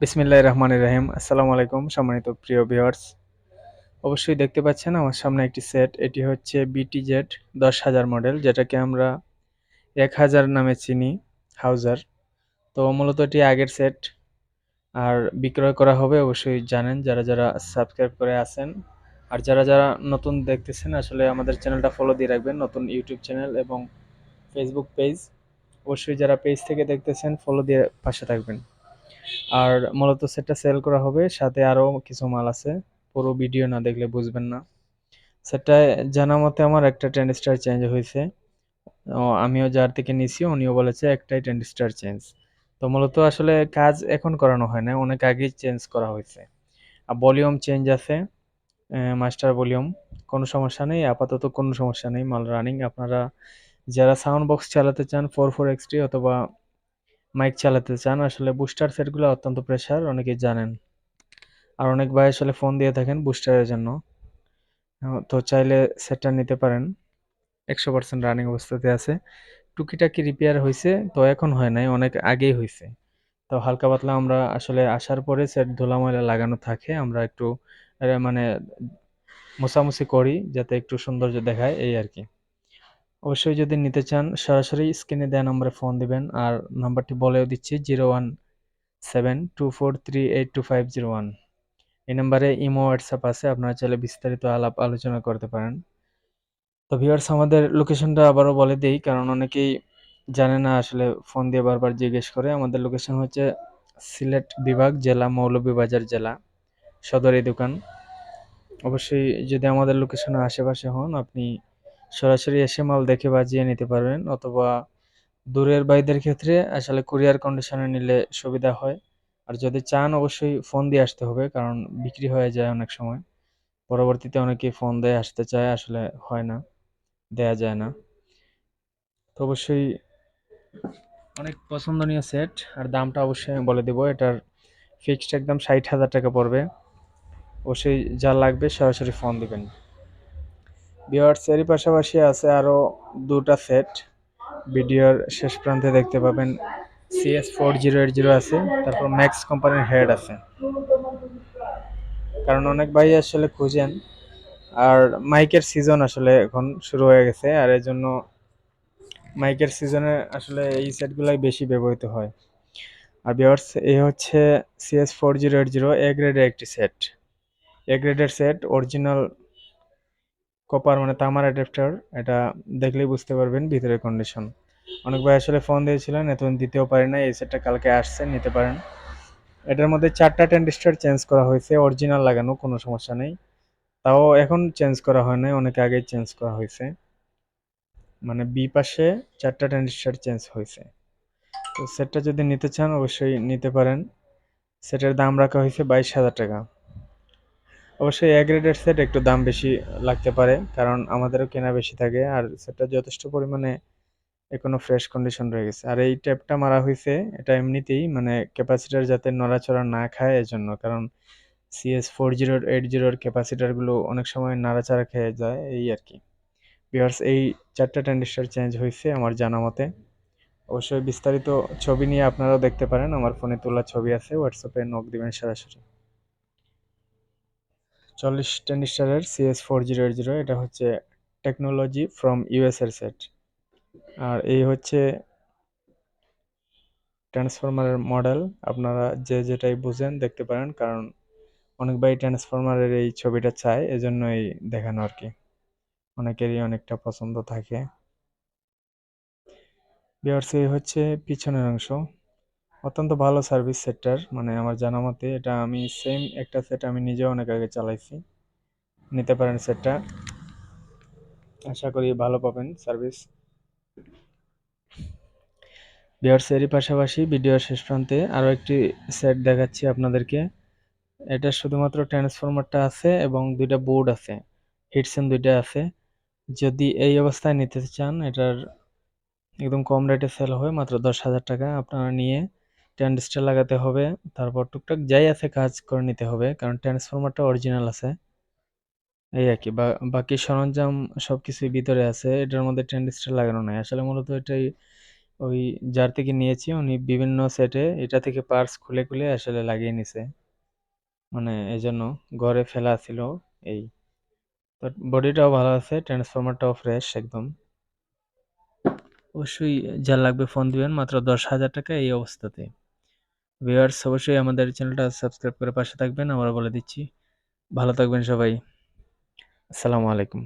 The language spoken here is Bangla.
বিসমিল্লাহির রহমানির রহিম। আসসালামু আলাইকুম, সম্মানিত প্রিয় ভিউয়ার্স। অবশ্যই দেখতে পাচ্ছেন আমার সামনে একটি সেট। এটি হচ্ছে বিটি জেড দশ হাজার মডেল, যেটাকে আমরা এক হাজার নামে চিনি, হাউজার। তো মূলত এটি আগের সেট। আর বিক্রয় করা হবে, অবশ্যই জানেন, যারা যারা সাবস্ক্রাইব করে আছেন। আর যারা যারা নতুন দেখতেছেন, আসলে আমাদের চ্যানেলটা ফলো দিয়ে রাখবেন, নতুন ইউটিউব চ্যানেল এবং ফেসবুক পেজ অবশ্যই যারা পেজ থেকে দেখতেছেন ফলো দিয়ে পাশে থাকবেন। আর মূলত সেটটা সেল করা হবে, সাথে আরও কিছু মাল আছে। পুরো ভিডিও না দেখলে বুঝবেন না। সেটটায় জানা মতে আমার একটা ট্রেন্ড স্টার চেঞ্জ হয়েছে। আমিও যার থেকে নিছি, উনিও বলেছে একটাই ট্রেন্ড স্টার চেঞ্জ তো মূলত আসলে কাজ এখন করানো হয় না, অনেক আগেই চেঞ্জ করা হয়েছে। আর ভলিউম চেঞ্জ আছে মাস্টার ভলিউম কোনো সমস্যা নেই, আপাতত কোনো সমস্যা নেই, মাল রানিং আপনারা যারা সাউন্ড বক্স চালাতে চান ফোর ফোর এক্সটি অথবা মাইক চালাতে চান, আসলে বুস্টার সেটগুলো অত্যন্ত প্রেশার অনেকেই জানেন। আর অনেক ভাই আসলে ফোন দিয়ে থাকেন বুস্টারের জন্য। তো চাইলে সেটটা নিতে পারেন। একশো পার্সেন্ট রানিং অবস্থাতে আছে। টুকিটাকি রিপেয়ার হয়েছে তো এখন হয় নাই, অনেক আগেই হয়েছে তো হালকা পাতলা আমরা আসলে আসার পরে সেট ধুলা ময়লা লাগানো থাকে, আমরা একটু মানে মোছামুছি করি, যাতে একটু সৌন্দর্য দেখায়, এই আর কি। অবশ্যই যদি নিতে চান, সরাসরি স্ক্রিনে দেওয়া নম্বরে ফোন দিবেন। আর নাম্বারটি বলেও দিচ্ছি, zero one seven two four three eight two five zero one. এই নাম্বারে ইমো, হোয়াটসঅ্যাপ আছে, আপনারা চাইলে বিস্তারিত আলাপ আলোচনা করতে পারেন। তো ভিউয়ার্স, আমাদের লোকেশনটা আবারও বলে দেই, কারণ অনেকেই জানে না, আসলে ফোন দিয়ে বারবার জিজ্ঞেস করে। আমাদের লোকেশন হচ্ছে সিলেট বিভাগ, জেলা মৌলভীবাজার জেলা, সদরে দোকান। অবশ্যই যদি আমাদের লোকেশনের আশেপাশে হন, আপনি সরাসরি এসে মাল দেখে বাজিয়ে নিতে পারবেন অথবা দূরের ভাইদের ক্ষেত্রে আসলে কুরিয়ার কন্ডিশনে নিলে সুবিধা হয়। আর যদি চান অবশ্যই ফোন দিয়ে আসতে হবে, কারণ বিক্রি হয়ে যায় অনেক সময়। পরবর্তীতে অনেকে ফোন দিয়ে আসতে চায়, আসলে হয় না, দেয়া যায় না। তো অবশ্যই অনেক পছন্দনীয় সেট আর দামটা অবশ্যই আমি বলে দেবো, এটার ফিক্সড একদম ষাট হাজার টাকা পড়বে। অবশ্যই যা লাগবে সরাসরি ফোন দিবেন। ভিওয়ার্স পাশাপাশি আছে আরও দুটা সেট ভিডিওর শেষ প্রান্তে দেখতে পাবেন CS four zero eight zero আছে, তারপর ম্যাক্স কোম্পানির হেড আছে। কারণ অনেক ভাই আসলে খুঁজেন, আর মাইকের সিজন আসলে এখন শুরু হয়ে গেছে, আর এই জন্য মাইকের সিজনে আসলে এই সেটগুলাই বেশি ব্যবহৃত হয়। আর ভিওয়ার্স এই হচ্ছে CS four zero eight zero A গ্রেডের একটি সেট এ গ্রেডের সেট অরিজিনাল কপার মানে তামার অ্যাডাপ্টার, এটা দেখলেই বুঝতে পারবেন ভিতরের কন্ডিশন অনেক ভাই আসলে ফোন দিয়েছিলেন এতদিন দিতেও পারি না এই সেটটা কালকে আসছে, নিতে পারেন। এটার মধ্যে চারটা ট্যান্ডিস্টার চেঞ্জ করা হয়েছে অরিজিনাল লাগানো, কোনো সমস্যা নেই। তাও এখন চেঞ্জ করা হয় নাই, অনেক আগেই চেঞ্জ করা হয়েছে। মানে বি পাশে চারটা ট্যান্ডিস্টার চেঞ্জ হয়েছে। তো সেটটা যদি নিতে চান, অবশ্যই নিতে পারেন। সেটের দাম রাখা হয়েছে বাইশ হাজার টাকা। অবশ্যই এ গ্রেডের সেট একটু দাম বেশি লাগতে পারে, কারণ আমাদেরও কেনা বেশি থাকে আর সেটটা যথেষ্ট পরিমাণে এখনও ফ্রেশ কন্ডিশন রয়ে গেছে। আর এই ট্যাপটা মারা হয়েছে, এটা এমনিতেই মানে ক্যাপাসিটার যাতে নড়াচড়া না খায় এজন্য, কারণ সিএস ফোর জিরোর এইট জিরোর ক্যাপাসিটারগুলো অনেক সময় নাড়াচাড়া খেয়ে যায়, এই আর কি। বিহার্স এই চারটা ট্যান্ডিস্টার চেঞ্জ হয়েছে আমার জানা মতে। অবশ্যই বিস্তারিত ছবি নিয়ে আপনারাও দেখতে পারেন, আমার ফোনে তোলা ছবি আছে হোয়াটসঅ্যাপে নক দিবেন সরাসরি। চল্লিশ ট্যান্ডিস্টারের CS four zero eight zero এটা হচ্ছে টেকনোলজি ফ্রম ইউএস এর সেট আর এই হচ্ছে ট্রান্সফরমারের মডেল আপনারা যে যেটাই বুঝেন দেখতে পারেন, কারণ অনেক ভাই ট্রান্সফরমারের এই ছবিটা চায়, এজন্যই দেখানো আর কি। অনেকেরই অনেকটা পছন্দ থাকে। বিয়ার্স এই হচ্ছে পিছনের অংশ। অত্যন্ত ভালো সার্ভিস সেক্টর মানে আমার জানা মতে এটা আমি সেম একটা সেট আমি নিজেও অনেক আগে চালাইছি। নিতে পারেন সেটটা। আশা করি ভালো পাবেন সার্ভিস বিয়ার্স এরই পাশাপাশি ভিডিওর শেষ প্রান্তে আরও একটি সেট দেখাচ্ছি আপনাদেরকে। এটা শুধুমাত্র ট্রান্সফরমারটা আছে এবং দুইটা বোর্ড আছে। হিটসেন দুইটা আছে। যদি এই অবস্থায় নিতে চান, এটার একদম কম রেটে সেল হয়, মাত্র দশ হাজার টাকা আপনারা নিয়ে ট্রানজিস্টার লাগাতে হবে, তারপর টুকটাক যাই আছে কাজ করে নিতে হবে, কারণ ট্রান্সফরমারটা অরিজিনাল আছে। এই আর কি বাকি সরঞ্জাম সব কিছুই ভিতরে আছে, এটার মধ্যে ট্রানজিস্টার লাগানো নাই। আসলে মূলত এটাই ওই যার থেকে নিয়েছি, উনি বিভিন্ন সেটে এটা থেকে পার্টস খুলে খুলে আসলে লাগিয়ে নিছে। মানে এই জন্য ঘরে ফেলা ছিল এই। বডিটাও ভালো আছে ট্রান্সফরমারটাও ফ্রেশ একদম। অবশ্যই যা লাগবে ফোন দিবেন, মাত্র দশ হাজার টাকা এই অবস্থাতে। ভিউয়ার্স, অবশ্যই আমাদের চ্যানেলটা সাবস্ক্রাইব করে পাশে থাকবেন, আমরা বলে দিচ্ছি। ভালো থাকবেন সবাই। আসসালামু আলাইকুম।